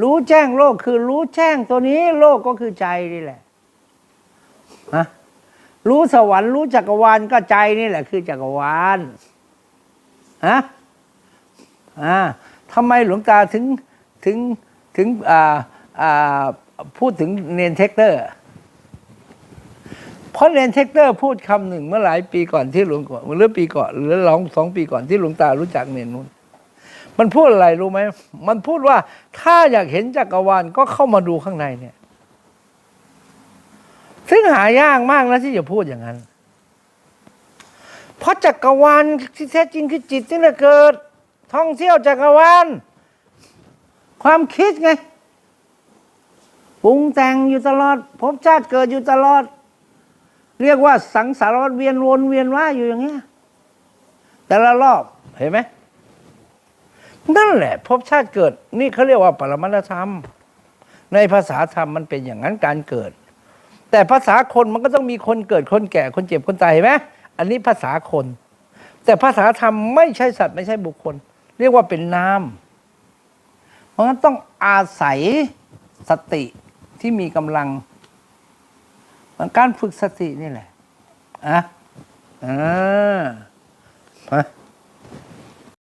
รู้แจ้งโลกคือรู้แจ้งตัวนี้โลกก็คือใจนี่แหละฮะรู้สวรรค์รู้จักรวาลก็ใจนี่แหละ คือจักรวาลฮะอ่าทำไมหลวงตาถึงถึงถึงอ่าอ่าพูดถึงเนนเทคเตอร์ เพราะเรนเทคเตอร์พูดคำหนึ่งเมื่อหลายปีก่อนที่หลวงหรือปีก่อนหรือลองสองปีก่อนที่หลวงตารู้จักเนนนู้น มันพูดอะไรรู้ไหม มันพูดว่าถ้าอยากเห็นจักรวาลก็เข้ามาดูข้างในเนี่ย ซึ่งหายากมากนะที่จะพูดอย่างนั้น เพราะจักรวาลที่แท้จริงคือจิตนี่แหละเกิด ท่องเที่ยวจักรวาลความคิดไงปรุงแต่งอยู่ตลอดภพชาติเกิดอยู่ตลอด เรียกว่าสังสารวัฏเวียนวนเวียนว่ายอยู่อย่างเงี้ยแต่ละรอบเห็นไหม นั่นแหละภพชาติเกิดนี่เขาเรียกว่าปรมัตธรรม ในภาษาธรรมมันเป็นอย่างนั้นการเกิด แต่ภาษาคนมันก็ต้องมีคนเกิดคนแก่คนเจ็บคนตายเห็นไหมอันนี้ภาษาคน แต่ภาษาธรรมไม่ใช่สัตว์ไม่ใช่บุคคล เรียกว่าเป็นนามเพราะงั้นต้องอาศัยสติที่มีกำลังการฝึกสตินี่แหละอะอ่า